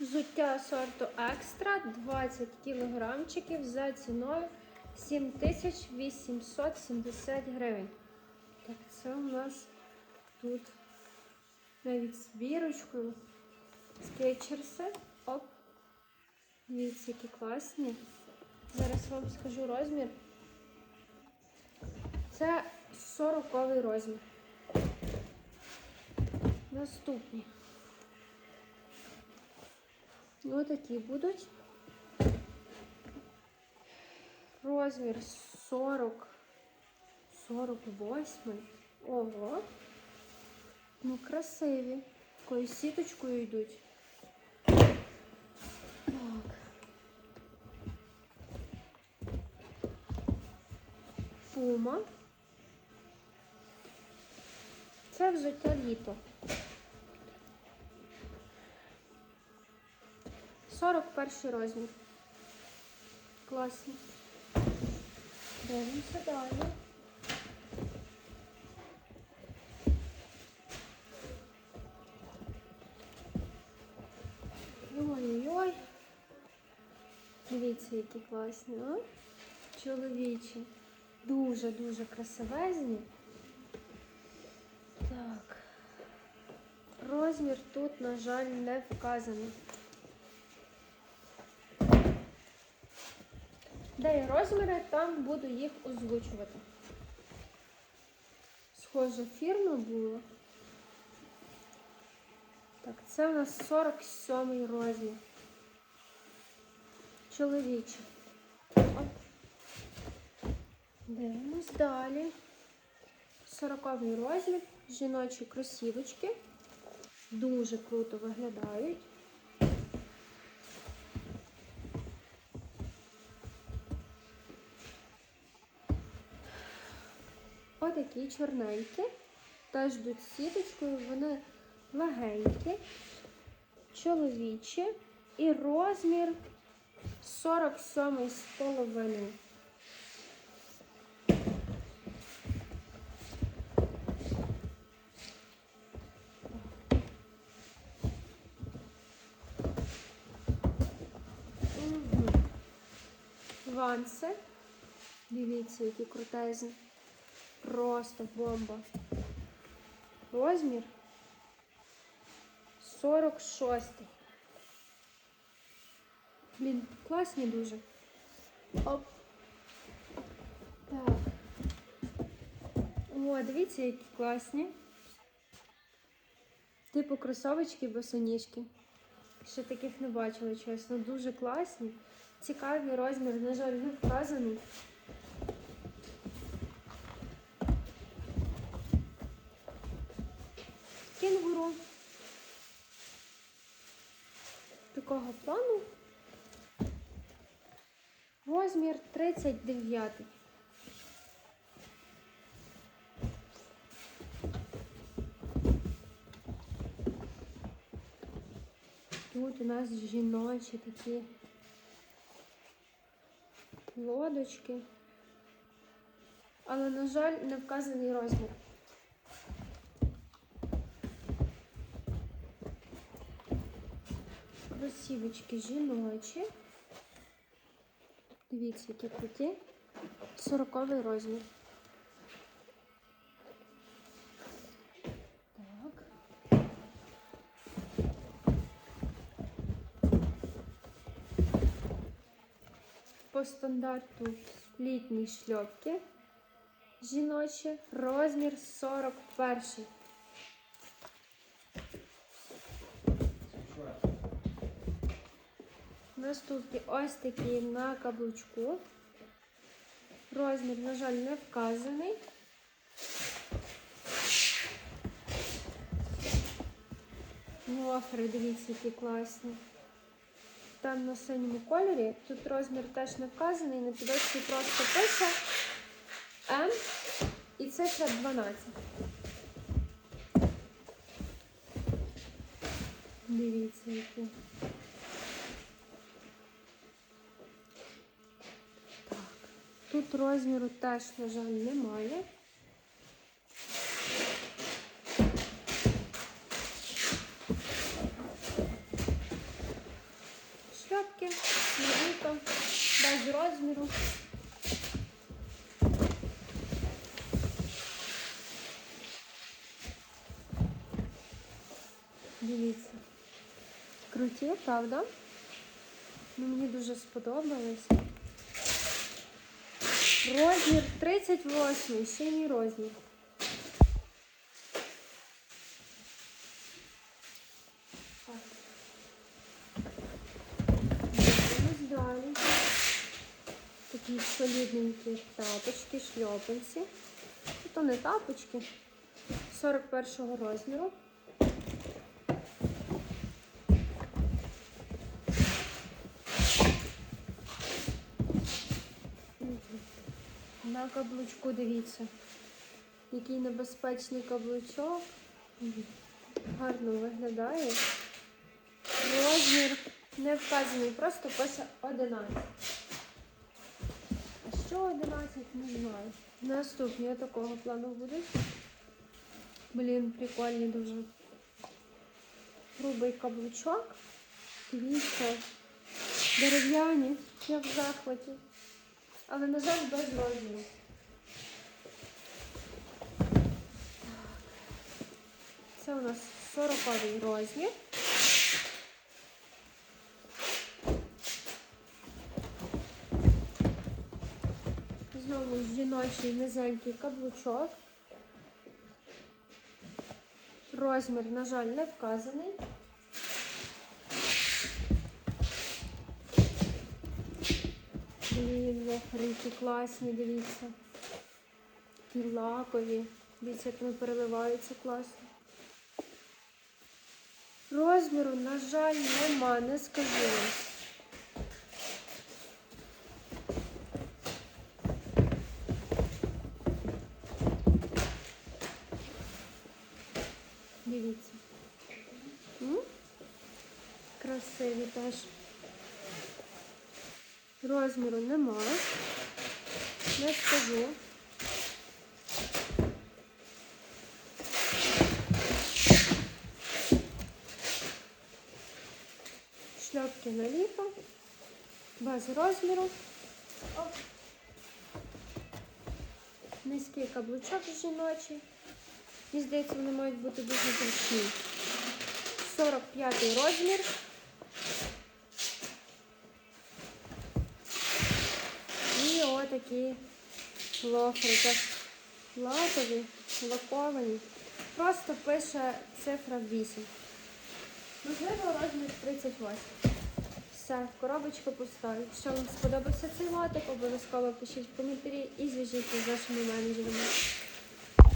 Взуття сорту екстра 20 кілограмчиків за ціною 7870 гривень. Так, це у нас тут навіть з бірочкою. Скетчерси. Оп. Дивіться, які класні. Зараз вам скажу розмір. Це 40 розмір. Наступні. Ось такі будуть. Розмір 40, 48. Ого. Ну, красиві. Такою сіточкою йдуть. Так. Пума. Це взуття літо. 41 розмір. Класно. Дивимося далі. Ой-ой-ой. Дивіться, які класні, а? Чоловічі. Дуже-дуже красивезні. Так. Розмір тут, на жаль, не вказаний. Де є розміри, там буду їх озвучувати. Схожа фірма була. Так, це у нас 47 розмір. Чоловічий. Дивимось далі. 40 розмір. Жіночі кросівочки. Дуже круто виглядають. Отакі чорненькі. Теж йдуть сіточкою, вони легенькі, чоловічі і розмір 47 з половиною. Ванси. Дивіться, які крутезні. Просто бомба. Розмір 46. Блін, класні дуже. Оп. Так. О, дивіться, які класні. Типу кросовочки босоніжки. Ще таких не бачила, чесно. Дуже класні. Цікавий розмір, на жаль, не вказаний. Кінгуру. Такого плану. Розмір 39. Тут у нас жіночі такі лодочки. Але, на жаль, не вказаний розмір. Кросівочки жіночі. Дивіться, які круті. 40 розмір. По стандарту літні шльопки. Жіночі. Розмір 41. Наступні ось такі на каблучку. Розмір, на жаль, не вказаний. Гофри, дивіться, які класні. Там на синьому кольорі. Тут розмір теж не вказаний, на підошві просто пише М і цифра 12. Дивіться, які. Тут розміру теж, на жаль, немає. Шляпки, навіто, без розміру. Дивіться. Круті, правда? Ну, мені дуже сподобалось. Розмір 38, ще мій розмір. Далі. Такі солідненькі тапочки, шльопанці. То не тапочки. 41 розміру. На каблучку дивіться. Який небезпечний каблучок. Гарно виглядає. Розмір не вказаний, просто пише 11. А що 11, не знаю. Наступні такого плану будуть. Блін, прикольні дуже. Грубий каблучок. Дивіться. Дерев'яні, я в захваті. Але, на жаль, без розміру. Це у нас 40 розмір. Знову жіночий низенький каблучок. Розмір, на жаль, не вказаний. Блін, лохрики класні, дивіться. І лакові. Дивіться, як вони переливаються класно. Розміру, на жаль, нема, не скажу. Дивіться. М? Красиві теж. Розміру нема. Не скажу. Шльопки на. Без розміру. Оп. Низький каблучок жіночий. Мені здається, вони мають бути дуже зручні. 45 розмір. І отакі лофри. Це лакові, лаковані. Просто пише цифра 8. Можливо, розмір 38. Все, коробочка пуста. Якщо вам сподобався цей лотик, обов'язково пишіть в коментарі і зв'яжіться з вашими менеджерами.